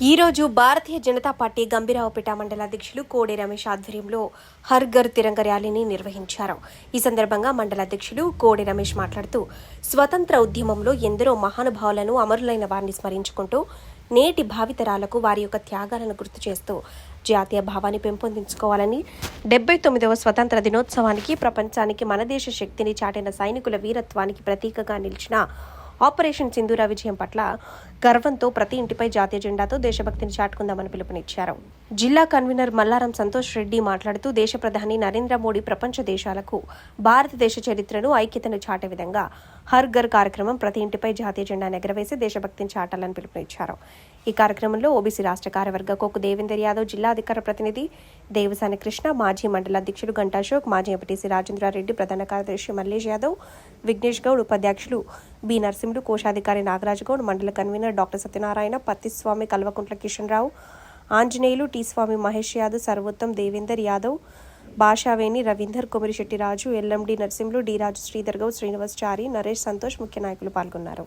ఈ రోజు భారతీయ జనతా పార్టీ గంభీరావుపేట మండల అధ్యక్షులు కోడి రమేష్ ఆధ్వర్యంలో హర్ఘర్ తిరంగ ర్యాలీని నిర్వహించారు. ఈ సందర్భంగా మండల అధ్యక్షులు కోడి రమేష్ మాట్లాడుతూ స్వతంత్ర ఉద్యమంలో ఎందరో మహానుభావులను అమరులైన వారిని స్మరించుకుంటూ నేటి భావితరాలకు వారి యొక్క త్యాగాలను గుర్తు చేస్తూ జాతీయ భావాన్ని పెంపొందించుకోవాలని డెబ్బై తొమ్మిదవ స్వతంత్ర దినోత్సవానికి ప్రపంచానికి మన దేశ శక్తిని చాటిన సైనికుల వీరత్వానికి ప్రతీకగా నిలిచిన ఆపరేషన్ సింధూర విజయం పట్ల గర్వంతో ప్రతి ఇంటిపై జాతీయ జెండాతో దేశభక్తిని చాటుకుందామని పిలుపునిచ్చారు. జిల్లా కన్వీనర్ మల్లారం సంతోష్ రెడ్డి మాట్లాడుతూ దేశ ప్రధాని నరేంద్ర మోడీ ప్రపంచ దేశాలకు భారతదేశ చరిత్రను ఐక్యతను చాటే విధంగా హర్ ఘర్ కార్యక్రమం ప్రతి ఇంటిపై జాతీయ జెండాను ఎగరవేసి దేశభక్తిని చాటాలని పిలుపునిచ్చారు. ఈ కార్యక్రమంలో ఓబీసీ రాష్ట్ర కార్యవర్గ కోకు దేవేందర్ యాదవ్ జిల్లా అధికార ప్రతినిధి దేవసాని కృష్ణ మాజీ మండల అధ్యక్షుడు గంటా అశోక్ మాజీ ఎంపీటీసీ రాజేంద్రారెడ్డి ప్రధాన కార్యదర్శి మల్లేష్ యాదవ్ విఘ్నేష్ గౌడ్ ఉపాధ్యక్షులు బి నరసింహుడు కోశాధికారి నాగరాజ్ గౌడ్ మండల convenor doctor Satyanarayana Pattiswamy Kalvakuntla Kishan Rao Anjaneyulu T Swamy Mahesh Yadav Sarvottam Devender Yadav Bhashaveni Ravinder Komirishetty Raju LMD Narasimhulu D Raju Sridhar Goud Srinivas Chari Naresh Santosh ముఖ్య నాయకులు పాల్గొన్నారు.